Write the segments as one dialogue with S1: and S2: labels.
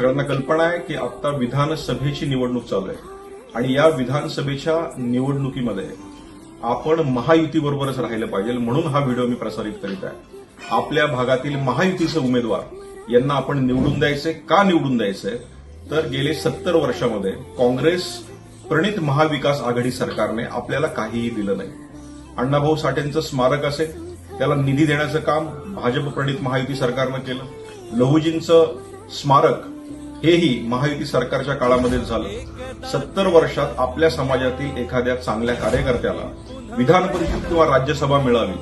S1: सगळ्यांना कल्पना आहे की आता विधानसभेची निवडणूक चालू आहे. आणि या विधानसभेच्या निवडणुकीमध्ये आपण महायुतीबरोबरच राहिलं पाहिजे म्हणून हा व्हिडिओ मी प्रसारित करीत आहे. आपल्या भागातील महायुतीचे उमेदवार यांना आपण निवडून द्यायचे का निवडून द्यायचे? तर गेले सत्तर वर्षामध्ये काँग्रेस प्रणित महाविकास आघाडी सरकारने आपल्याला काहीही दिलं नाही. अण्णाभाऊ साठेंचं स्मारक असेल त्याला निधी देण्याचं काम भाजप प्रणित महायुती सरकारनं केलं. लहुजींचं स्मारक हेही महायुती सरकारच्या काळामध्ये झालं. सत्तर वर्षात आपल्या समाजातील एखाद्या चांगल्या कार्यकर्त्याला विधान परिषद किंवा राज्यसभा मिळावी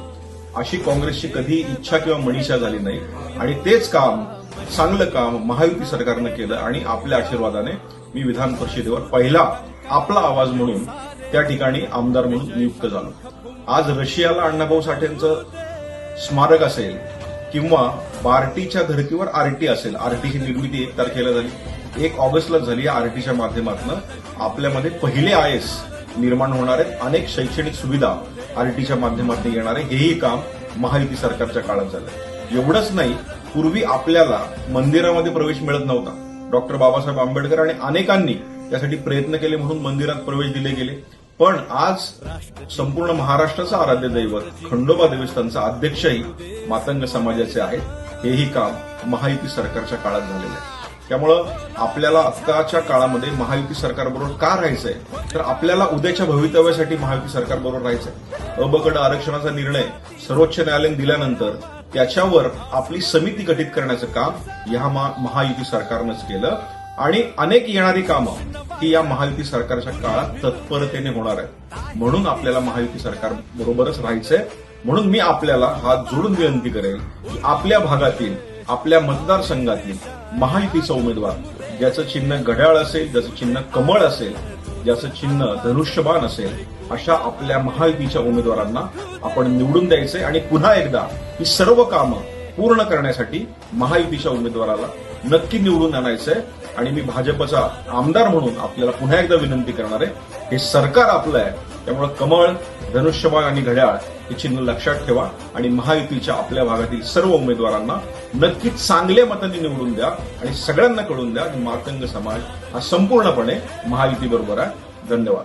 S1: अशी काँग्रेसची कधी इच्छा किंवा मनीषा झाली नाही. आणि तेच काम चांगलं काम महायुती सरकारनं केलं आणि आपल्या आशीर्वादाने मी विधान परिषदेवर पहिला आपला आवाज म्हणून त्या ठिकाणी आमदार म्हणून नियुक्त झालो. आज रशियाला अण्णाभाऊ साठेंचं स्मारक असेल किंवा बार्टीच्या धर्तीवर आरटी असेल. आरटीची निर्मिती एक तारखेला झाली. एक ऑगस्टला झाली आरटीच्या माध्यमातून. आपल्यामध्ये पहिले आय एस निर्माण होणारे अनेक शैक्षणिक सुविधा आरटीच्या माध्यमातून येणारे हेही काम महायुती सरकारच्या काळात झालं. एवढंच नाही पूर्वी आपल्याला मंदिरामध्ये प्रवेश मिळत नव्हता. डॉक्टर बाबासाहेब आंबेडकर आणि अनेकांनी त्यासाठी प्रयत्न केले म्हणून मंदिरात प्रवेश दिले गेले. पण आज संपूर्ण महाराष्ट्राचं आराध्य दैवत खंडोबा देवस्थानचा अध्यक्षही मातंग समाजाचे आहेत. हेही काम महायुती सरकारच्या काळात झालेलं आहे. त्यामुळं आपल्याला आत्ताच्या काळामध्ये महायुती सरकारबरोबर का राहायचंय? तर आपल्याला उद्याच्या भवितव्यासाठी महायुती सरकारबरोबर राहायचंय. अबकड आरक्षणाचा निर्णय सर्वोच्च न्यायालयाने दिल्यानंतर त्याच्यावर आपली समिती गठीत करण्याचं काम या महायुती सरकारनंच केलं. आणि अनेक येणारी कामं ही या महायुती सरकारच्या काळात तत्परतेने होणार आहेत. म्हणून आपल्याला महायुती सरकार बरोबरच राहायचंय. म्हणून मी आपल्याला हात जोडून विनंती करेल की आपल्या भागातील आपल्या मतदारसंघातील महायुतीचा उमेदवार ज्याचं चिन्ह घड्याळ असेल ज्याचं चिन्ह कमळ असेल ज्याचं चिन्ह धनुष्यबाण असेल अशा आपल्या महायुतीच्या उमेदवारांना आपण निवडून द्यायचंय. आणि पुन्हा एकदा ही सर्व कामं पूर्ण करण्यासाठी महायुतीच्या उमेदवाराला नक्की निवडून आणायचंय. आणि मी भाजपचा आमदार म्हणून आपल्याला पुन्हा एकदा विनंती करणार आहे हे सरकार आपलं आहे. त्यामुळे कमळ धनुष्यबाण आणि घड्याळ हे चिन्ह लक्षात ठेवा. आणि महायुतीच्या आपल्या भागातील सर्व उमेदवारांना नक्कीच चांगल्या मतांनी निवडून द्या आणि सगळ्यांना कळून द्या की मातंग समाज हा संपूर्णपणे महायुती बरोबर आहे. धन्यवाद.